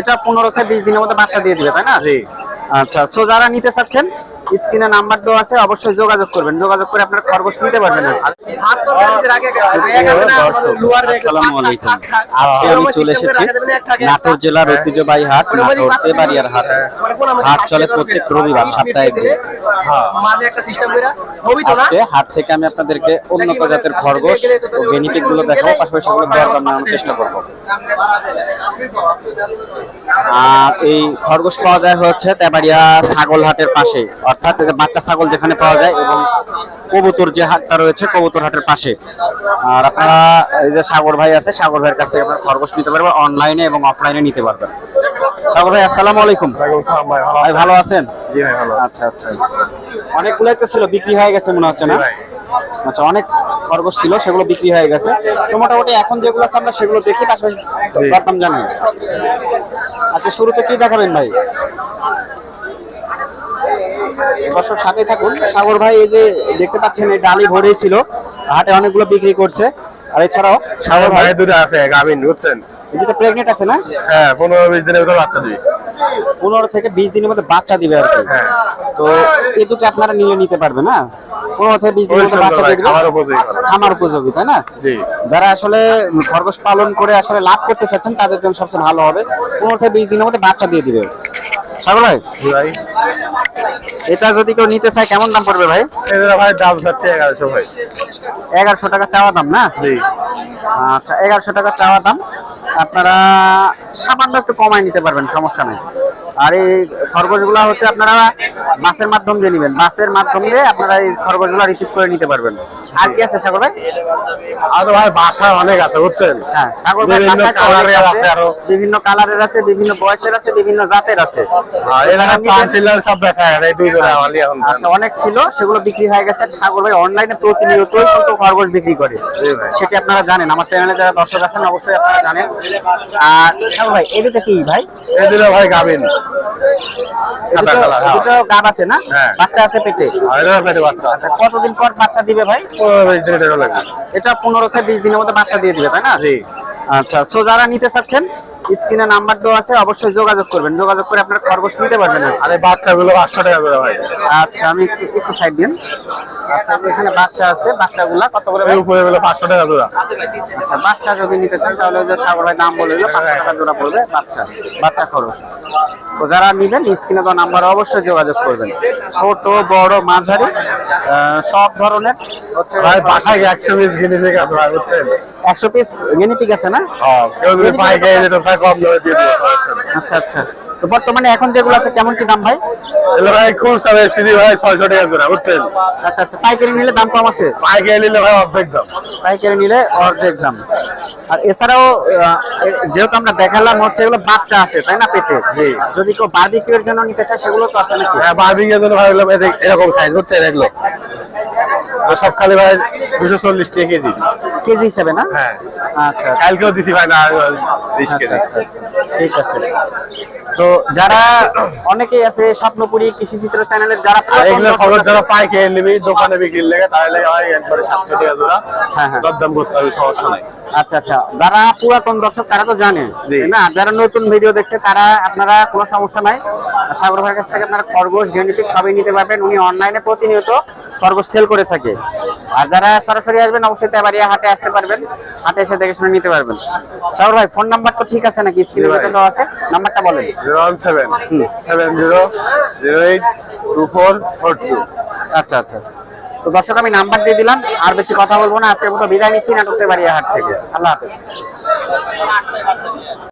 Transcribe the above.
এটা পনেরো থেকে বিশ দিনের মধ্যে বাচ্চা দিয়ে দিবে তাই না? জি। আচ্ছা সো যারা নিতে চাচ্ছেন স্ক্রিনে নাম্বার দেওয়া আছে অবশ্যই যোগাযোগ করবেন। যোগাযোগ করে আপনার খরগোশ নিতে পারবেন না। আসসালামু আলাইকুম। আজকে আমি চলে এসেছি। নাটোর জেলার ঐতিহ্যবাহী হাট নাটোর তেবাড়িয়ার হাট। হাট চলে প্রত্যেক রবিবার সপ্তাহে আজকে হাট থেকে আমি আপনাদেরকে উন্নত জাতের খরগোশ ও বেনিফিটগুলো দেখাবো পাশাপাশি সেগুলো দেওয়ার চেষ্টা করব। আর এই খরগোশ পাওয়া যায় হচ্ছে তেবাড়িয়া ছাগল হাটের পাশে অর্থাৎ যে বাচ্চা ছাগল যেখানে পাওয়া যায় এবং কবুতর যে হাটটা রয়েছে কবুতর হাটের পাশে। আর আপনারা এই যে সাগর ভাই আছে সাগর ভাইয়ের কাছে আপনারা খরগোশ নিতে পারবেন অনলাইনে এবং অফলাইনে নিতে পারবেন। সাগর ভাই আসসালামু আলাইকুম। ভাই ভালো আছেন? জি ভাই ভালো। আচ্ছা আচ্ছা। অনেকগুলোই তো ছিল বিক্রি হয়ে গেছে মনে হচ্ছে না? আচ্ছা অনেক খরগোশ ছিল সেগুলো বিক্রি হয়ে গেছে। তো মোটামুটি এখন যেগুলো আছে আমরা সেগুলো দেখি পাশাপাশি। দরদাম জানি আচ্ছা শুরুতে কি দেখাবেন ভাই? দর্শক সাথে থাকুন। সাগর ভাই এই যে দেখতে পাচ্ছেন এই ডালি ভরেই ছিল। হাটে অনেকগুলো বিক্রি করছে। আর এছাড়াও সাগর ভাই দুটো আছে গাভিন বুঝছেন? এই যে প্রেগনেন্ট আছে না? হ্যাঁ পনেরো বিশ দিনের ভিতরে বাচ্চা দিই পনেরো থেকে বিশ দিনের মধ্যে বাচ্চা দিবে আর কি। হ্যাঁ। তো এই দুটো আপনারা নিয়ে নিতে পারবেন না? পনেরো থেকে বিশ দিনের মধ্যে বাচ্চা দিবে খামার উপযোগী খামার উপযোগী তাই না? জি। যারা আসলে খরগোশ পালন করে আসলে লাভ করতে চাচ্ছেন তাদের জন্য সবচেয়ে ভালো হবে। পনেরো থেকে বিশ দিনের মধ্যে বাচ্চা দিয়ে দিবে। সাগর ভাই? ভাই। এটা যদি কেউ নিতে চায় কেমন দাম পড়বে ভাই? এদের ভাই দাম যাচ্ছে এগারোশো ভাই। এগারোশো টাকা চাওয়া দাম না? জি। আচ্ছা এগারোশো টাকা চাওয়া দাম। আপনারা সামান্য একটু কমায় নিতে পারবেন সমস্যা নেই। আর এই খরগোশগুলো হচ্ছে আপনারা বাসের মাধ্যম দিয়ে নেবেন। বাসের মাধ্যম দিয়ে আপনারা এই খরগোশগুলো রিসিভ করে নিতে পারবেন। আর কি আছে সাগর? ভাই আর ভাই বাসা অনেক আছে বুঝছেন? হ্যাঁ সাগর ভাই কালারের আছে আরও। বিভিন্ন কালারের আছে বিভিন্ন বয়সের আছে বিভিন্ন জাতের আছে। টিলার সব দেখা এই দুই এখন। আচ্ছা অনেক ছিল সেগুলো বিক্রি হয়ে গেছে। সাগর ভাই অনলাইনে প্রতিনিয়তই কিন্তু খরগোশ বিক্রি করে। সেটি আপনারা জানেন। আমার চ্যানেলে যারা দর্শক আছেন অবশ্যই আপনারা জানেন। আর সাগর ভাই এই দুটো কি ভাই? এই দুটো ভাই গাবিন সাদা কালার, হ্যাঁ। দুটো গাব আছে না? হ্যাঁ। বাচ্চা আছে পেটে? পেটে বাচ্চা। আচ্ছা কতদিন পর বাচ্চা দিবে ভাই? এটা পনেরো থেকে বিশ দিনের মধ্যে বাচ্চা দিয়ে দিবে তাই না? জি। আচ্ছা সো যারা নিতে চাচ্ছেন স্ক্রিনে নাম্বার দেওয়া আছে অবশ্যই যোগাযোগ করবেন। যোগাযোগ করে আপনার খরগোশ নিতে পারবেন আর এই বাচ্চাগুলো পাঁচশো টাকা করে ভাই। আচ্ছা আমি একটু সাইড দিন। আচ্ছা এখানে বাচ্চা আছে বাচ্চাগুলা কত করে? উপরে গুলো পাঁচশো টাকা জোড়া। আচ্ছা বাচ্চা যদি নিতে চান তাহলে যে সাগর ভাই দাম বলে দিল পাঁচশো টাকা জোড়া পড়বে বাচ্চা বাচ্চা খরচ তো যারা নিবেন স্ক্রিনে তো নাম্বার অবশ্যই যোগাযোগ করবেন। ছোট বড় মাঝারি সব ধরনের হচ্ছে ভাই বাসায় একশো পিস কিনে থেকে একশো পিস গেনিপিক আছে না? হ্যাঁ কেউ যদি পাইকে এনে কম দামে দিয়ে দেবো। আচ্ছা আচ্ছা। তো বর্তমানে এখন যেগুলো আছে কেমন কি দাম ভাই? এগুলো ভাই খুব সাবে সিধি ভাই ছয়শো টাকা জোড়া বুঝছেন? আচ্ছা আচ্ছা। পাইকারি নিলে দাম কম আছে? পাইকে নিলে ভাই অর্ধেক দাম। পাইকারি নিলে অর্ধেক দাম। আর এছাড়াও যেহেতু আমরা দেখালাম হচ্ছে এগুলো বাচ্চা আছে তাই না পেটে। যদি কেউ বার্বিকিউ এর জন্য নিতে চায় সেগুলো তো আছে নাকি? হ্যাঁ বারবিকের জন্য ভাই এরকম সাইজ বুঝছেন এগুলো? সব খালি ভাই দুশো চল্লিশ টাকা কেজি। কেজি হিসেবে না? হ্যাঁ। আচ্ছা কালকেও দিছি ভাই না আচ্ছা, আচ্ছা, ঠিক আছে। তো যারা অনেকেই আছে স্বপ্নপুরী কৃষি চিত্র চ্যানেলের যারা এগুলো খবর যারা পাইকে নিবি দোকানে বিক্রির লেগে তাহলে হয় একবারে সাতশো টাকা জোড়া। হ্যাঁ, হ্যাঁ। দরদাম করতে হবে সমস্যা নাই। আচ্ছা আচ্ছা। যারা পুরাতন দর্শক তারা তো জানে না? যারা নতুন ভিডিও দেখছে তারা আপনারা কোনো সমস্যা নাই। সাগর ভাইয়ের কাছ থেকে আপনারা খরগোশ গেন্ডিটিক সবই নিতে পারবেন। উনি অনলাইনে প্রতিনিয়ত খরগোশ সেল করে থাকে। আর যারা সরাসরি আসবেন অবশ্যই তেবাড়িয়া হাটে আসতে পারবেন। হাটে এসে দেখে শুনে নিতে পারবেন। সাগর ভাই ফোন নাম্বার তো ঠিক আছে নাকি? স্ক্রিনে। দেওয়া আছে। নাম্বারটা বলেন। Zero one seven. Seven zero zero eight two four four two. আচ্ছা আচ্ছা। তো দর্শক আমি নাম্বার দিয়ে দিলাম। আর বেশি কথা বলব না। আজকের মতো বিদায় নিচ্ছি নাটক তেবাড়িয়া হাট থেকে। আল্লাহ হাফেজ।